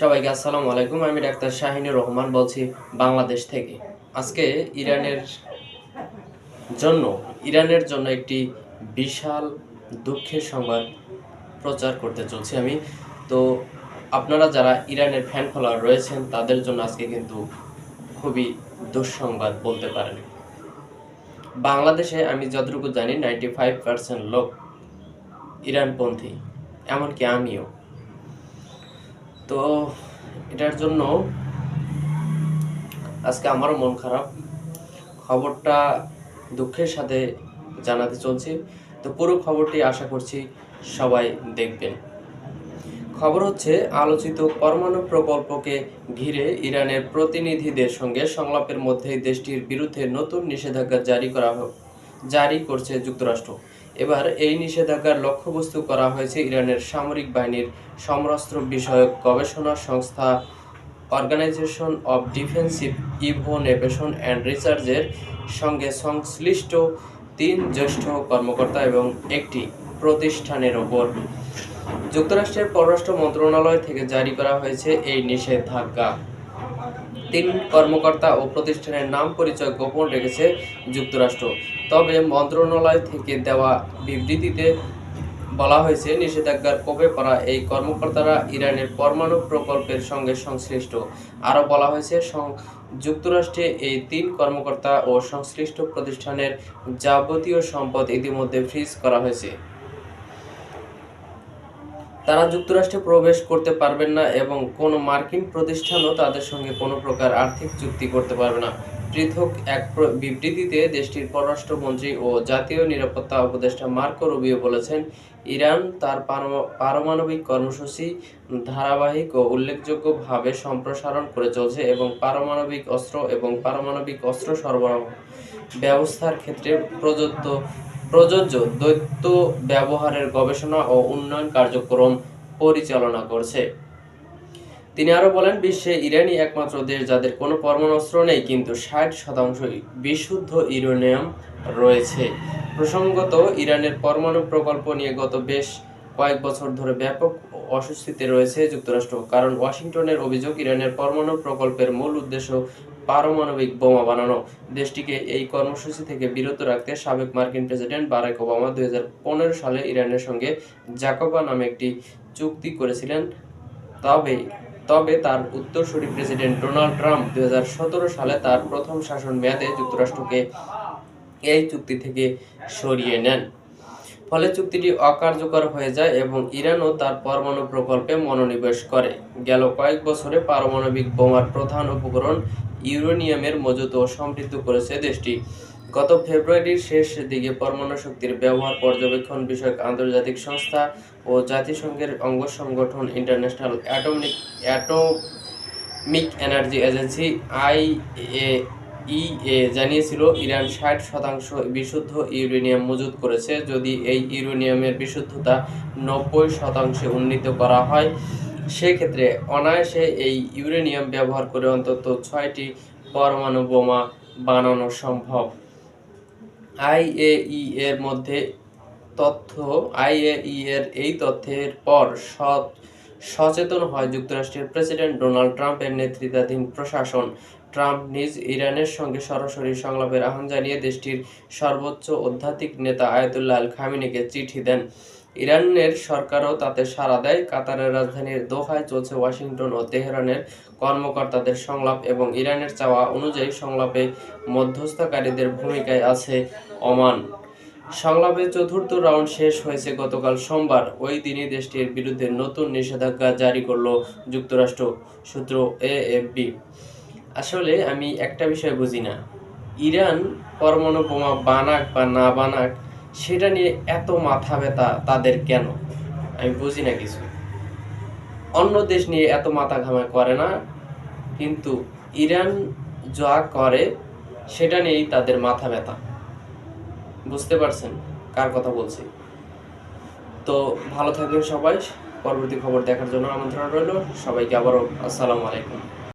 সবাইকে আসসালামু আলাইকুম, আমি ডাক্তার শাহিনুর রহমান বলছি বাংলাদেশ থেকে। আজকে ইরানের জন্য ইরানের জন্য একটি বিশাল দুঃখের সংবাদ প্রচার করতে চলছি আমি। তো আপনারা যারা ইরানের ফ্যান ফলোয়ার রয়েছেন, তাদের জন্য আজকে কিন্তু খুবই দুঃসংবাদ বলতে পারেন। বাংলাদেশে আমি যতটুকু জানি নাইনটি ফাইভ পার্সেন্ট লোক ইরানপন্থী, এমনকি আমিও। তো এটার জন্য আজকে আমারও মন খারাপ। খবরটা দুঃখের সাথে জানাতে চলছি। তো পুরো খবরটি আশা করছি সবাই দেখবেন। খবর হচ্ছে, আলোচিত পরমাণু প্রকল্পকে ঘিরে ইরানের প্রতিনিধিদের সঙ্গে সংলাপের মধ্যেই দেশটির বিরুদ্ধে নতুন নিষেধাজ্ঞা জারি করা জারি করছে যুক্তরাষ্ট্র। এবার এই নিষেধাজ্ঞার লক্ষ্যবস্তু করা হয়েছে ইরানের সামরিক বাহিনীর সমরাস্ত্র বিষয়ক গবেষণা সংস্থা organisation of defensive innovation and রিসার্চের সঙ্গে সংশ্লিষ্ট তিন জ্যেষ্ঠ কর্মকর্তা এবং একটি প্রতিষ্ঠানের ওপর। যুক্তরাষ্ট্রের পররাষ্ট্র মন্ত্রণালয় থেকে জারি করা হয়েছে এই নিষেধাজ্ঞা। তিন কর্মকর্তা ও প্রতিষ্ঠানের নাম পরিচয় গোপন রেখেছে যুক্তরাষ্ট্র। তবে মন্ত্রণালয় থেকে দেওয়া বিবৃতিতে বলা হয়েছে, নিষেধাজ্ঞার কোপে পড়া এই কর্মকর্তারা ইরানের পরমাণু প্রকল্পের সঙ্গে সংশ্লিষ্ট। আরও বলা হয়েছে যুক্তরাষ্ট্রে এই তিন কর্মকর্তা ও সংশ্লিষ্ট প্রতিষ্ঠানের যাবতীয় সম্পদ ইতিমধ্যে ফ্রিজ করা হয়েছে। তারা যুক্তরাষ্ট্রে প্রবেশ করতে পারবেন না এবং কোনো মার্কিন প্রতিষ্ঠানও তাদের সঙ্গে কোনো প্রকার আর্থিক চুক্তি করতে পারবে না। পৃথক এক বিবৃতিতে দেশটির পররাষ্ট্রমন্ত্রী ও জাতীয় নিরাপত্তা উপদেষ্টা মার্কো রুবিও বলেছেন, ইরান তার পারমাণবিক কর্মসূচি ধারাবাহিক ও উল্লেখযোগ্যভাবে সম্প্রসারণ করে চলছে এবং পারমাণবিক অস্ত্র এবং পারমাণবিক অস্ত্র সরবরাহ ব্যবস্থার ক্ষেত্রে প্রযুক্ত প্রযোজ্য দৈত্য ব্যবহারের গবেষণা ও উন্নয়ন কার্যক্রম পরিচালনা করছে। তিনি আরও বলেন, বিশ্বে ইরানই একমাত্র দেশ যাদের কোনো পরমাণু নেই, কিন্তু ষাট শতাংশ বিশুদ্ধ ইউরেনিয়াম রয়েছে। প্রসঙ্গত, ইরানের পরমাণু প্রকল্প নিয়ে গত বেশ কয়েক বছর ধরে ব্যাপক অস্বস্তিতে রয়েছে যুক্তরাষ্ট্র, কারণ ওয়াশিংটনের অভিযোগ, ইরানের পরমাণু প্রকল্পের মূল উদ্দেশ্য পারমাণবিক বোমা বানানো। দেশটিকে এই কর্মসূচি থেকে বিরত রাখতে সাবেক মার্কিন প্রেসিডেন্ট বারাক ওবামা দুই সালে ইরানের সঙ্গে জাকোবা নামে একটি চুক্তি করেছিলেন। তবে তবে তার উত্তরসূরি প্রেসিডেন্ট ডোনাল্ড ট্রাম্প দুই সালে তার প্রথম শাসন মেয়াদে যুক্তরাষ্ট্রকে এই চুক্তি থেকে সরিয়ে নেন। ফলে চুক্তিটি অকার্যকর হয়ে যায় এবং ইরানও তার পরমাণু প্রকল্পে মনোনিবেশ করে। গেল কয়েক বছরে পারমাণবিক বোমার প্রধান উপকরণ ইউরেনিয়ামের মজুত ও সমৃদ্ধ করেছে দেশটি। গত ফেব্রুয়ারির শেষ দিকে পরমাণু শক্তির ব্যবহার পর্যবেক্ষণ বিষয়ক আন্তর্জাতিক সংস্থা ও জাতিসংঘের অঙ্গ সংগঠন international atomic atomic energy agency IA EA জানিয়েছিল, ইরান ষাট শতাংশ বিশুদ্ধ ইউরেনিয়াম মজুত করেছে। যদি এই ইউরেনিয়ামের বিশুদ্ধতা নব্বই শতাংশে উন্নীত করা হয় সেক্ষেত্রে অনায়াসে এই ইউরেনিয়াম ব্যবহার করে অন্তত ছয়টি পরমাণু বোমা বানানো সম্ভব। আইএই এর মধ্যে তথ্য আইএই এর এই তথ্যের পর সৎ, সচেতন হয় যুক্তরাষ্ট্রের প্রেসিডেন্ট ডোনাল্ড ট্রাম্পের নেতৃত্বাধীন প্রশাসন। ট্রাম্প নিজ ইরানের সঙ্গে সরাসরি সংলাপের আহ্বান জানিয়ে দেশটির সর্বোচ্চ আধ্যাত্মিক নেতা আয়াতুল্লাহ আল খামিনিকে চিঠি দেন। ইরানের সরকারও তাতে সাড়া দেয়। কাতারের রাজধানীর দোহায় চলছে ওয়াশিংটন ও তেহরানের কর্মকর্তাদের সংলাপ এবং ইরানের চাওয়া অনুযায়ী সংলাপে মধ্যস্থকারীদের ভূমিকায় আছে ওমান। সংলাপের চতুর্থ রাউন্ড শেষ হয়েছে গতকাল সোমবার। ওই দিনই দেশটির বিরুদ্ধে নতুন নিষেধাজ্ঞা জারি করল যুক্তরাষ্ট্র সূত্র এএফবি। আসলে আমি একটা বিষয় বুঝি না। ইরান পরমাণু বোমা বানাক বা না বানাক সেটা নিয়ে এত মাথা ব্যথা তাদের কেন? আমি বুঝি না কিছু। অন্য দেশ নিয়ে এত মাথা ঘামা করে না, কিন্তু ইরান যা করে, সেটা নিয়েই তাদের মাথা ব্যথা। বুঝতে পারছেন কার কথা বলছি? তো ভালো থাকবেন সবাই। পরবর্তী খবর দেখার জন্য আমন্ত্রণ রইল। সবাইকে আবারও আসসালামু আলাইকুম।